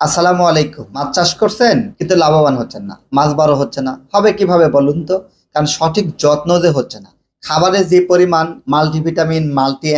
আসসালামু আলাইকুম। মাছ চাষ করছেন কিন্তু লাভবান হচ্ছেন না, মাছ বড় হচ্ছে না। হবে কীভাবে বলুন তো? কারণ সঠিক যত্ন যে হচ্ছে না। খাবারে যে পরিমাণ মাল্টিভিটামিন মাল্টি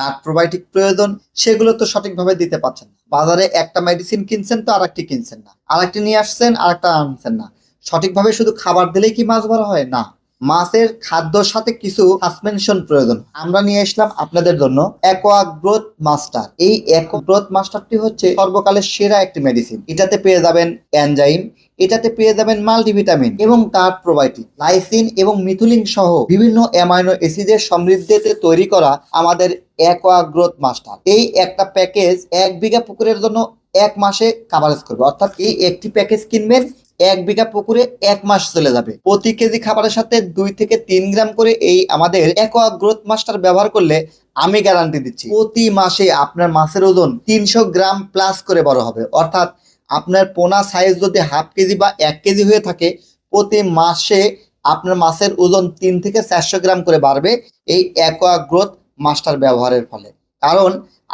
নাট প্রোবায়োটিক প্রয়োজন, সেগুলো তো সঠিকভাবে দিতে পারছেন না। বাজারে একটা মেডিসিন কিনছেন তো আরেকটি কিনছেন না। আরেকটি নিয়ে আসছেন, আরেকটা আনছেন না। সঠিকভাবে শুধু খাবার দিলেই কি মাছ বড় হয়? না। মাছের খাদ্যর সাথে কিছু সাসপেনশন প্রয়োজন। আমরা নিয়ে আসলাম আপনাদের জন্য অ্যাকোয়া গ্রোথ মাস্টার এই অ্যাকোয়া গ্রোথ মাস্টারটি হচ্ছে সর্বকালের সেরা একটি মেডিসিন এটাতে পেয়ে যাবেন এনজাইম এটাতে পেয়ে যাবেন মাল্টিভিটামিন এবং কার্ড প্রোবায়োটিক লাইসিন এবং মিথুলিন সহ বিভিন্ন অ্যামাইনো অ্যাসিডের সমৃদ্ধিতে তৈরি করা আমাদের অ্যাকোয়া গ্রোথ মাস্টার এই একটা প্যাকেজ এক বিঘা পুকুরের জন্য এক মাসে কাভারেজ করবে। অর্থাৎ এই একটি প্যাকেজ কিনবেন এক বিঘা পুকুরে এক মাস চলে যাবে। প্রতি কেজি খাবারের সাথে দুই থেকে তিন গ্রাম করে এই আমাদের অ্যাকোয়া গ্রোথ মাস্টার ব্যবহার করলে আমি গ্যারান্টি দিচ্ছি। প্রতি মাসে আপনার মাছের ওজন তিনশো গ্রাম প্লাস করে বড় হবে। অর্থাৎ আপনার পোনা সাইজ যদি হাফ কেজি বা এক কেজি হয়ে থাকে, প্রতি মাসে আপনার মাছের ওজন তিন থেকে চারশো গ্রাম করে বাড়বে এই অ্যাকোয়া গ্রোথ মাস্টার ব্যবহারের ফলে। কারণ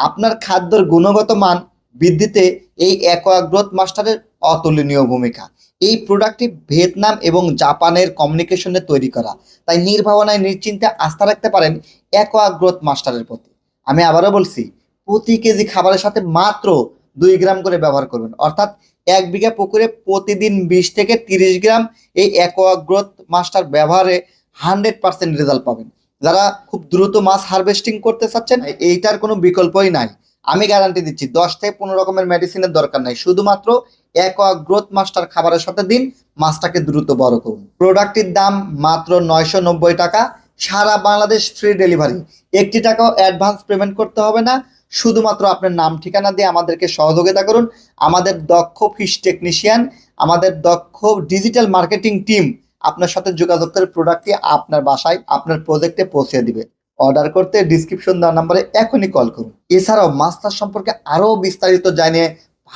আপনার খাদ্যর গুণগত মান বৃদ্ধিতে এই অ্যাকোয়া গ্রোথ মাস্টারের অতুলনীয় ভূমিকা। এই প্রোডাক্টটি ভিয়েতনাম এবং জাপানের কমিউনিকেশনে তৈরি করা। তাই নির্ভাবনায়, নিশ্চিন্তে আস্থা রাখতে পারেন অ্যাকোয়া মাস্টারের প্রতি। আমি আবারও বলছি, প্রতি কেজি খাবারের সাথে মাত্র দুই গ্রাম করে ব্যবহার করবেন। অর্থাৎ এক বিঘা পুকুরে প্রতিদিন বিশ থেকে তিরিশ গ্রাম এই অ্যাকোয়া মাস্টার ব্যবহারে হান্ড্রেড পার্সেন্ট রেজাল্ট পাবেন। যারা খুব দ্রুত মাছ হারভেস্টিং করতে চাচ্ছেন, এইটার কোনো বিকল্পই নাই। আমি গ্যারান্টি দিচ্ছি, দশ থেকে পনেরো রকমের মেডিসিনের দরকার নাই। শুধুমাত্র অ্যাকোয়া গ্রোথ মাস্টার খাবারের সাথে দিন, মাছটাকে দ্রুত বড় করুন। প্রোডাক্টটির দাম মাত্র নয়শো নব্বই টাকা, সারা বাংলাদেশ ফ্রি ডেলিভারি একটি টাকাও অ্যাডভান্স পেমেন্ট করতে হবে না, শুধুমাত্র আপনার নাম, ঠিকানা দিয়ে আমাদেরকে সহযোগিতা করুন। আমাদের দক্ষ ফিশ টেকনিশিয়ান আমাদের দক্ষ ডিজিটাল মার্কেটিং টিম আপনার সাথে যোগাযোগ করে প্রোডাক্টটি আপনার বাসায়, আপনার প্রজেক্টে পৌঁছে দিবে। অর্ডার করতে ডিসক্রিপশন দেওয়া নাম্বারে এখনই কল করুন। এছাড়াও মাস্টার সম্পর্কে আরও বিস্তারিত জানিয়ে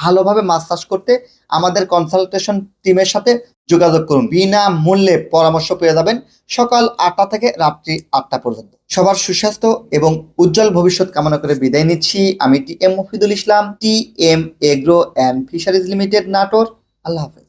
ভালোভাবে মাছ চাষ করতে আমাদের কনসালটেশন টিমের সাথে যোগাযোগ করুন। বিনা মূল্যে পরামর্শ পেয়ে যাবেন সকাল আটটা থেকে রাত্রি আটটা পর্যন্ত। সবার সুস্বাস্থ্য এবং উজ্জ্বল ভবিষ্যৎ কামনা করে বিদায় নিচ্ছি। আমি T M Mofidul Islam, T M Agro and Fisheries Limited, Natore. আল্লাহ হাফেজ।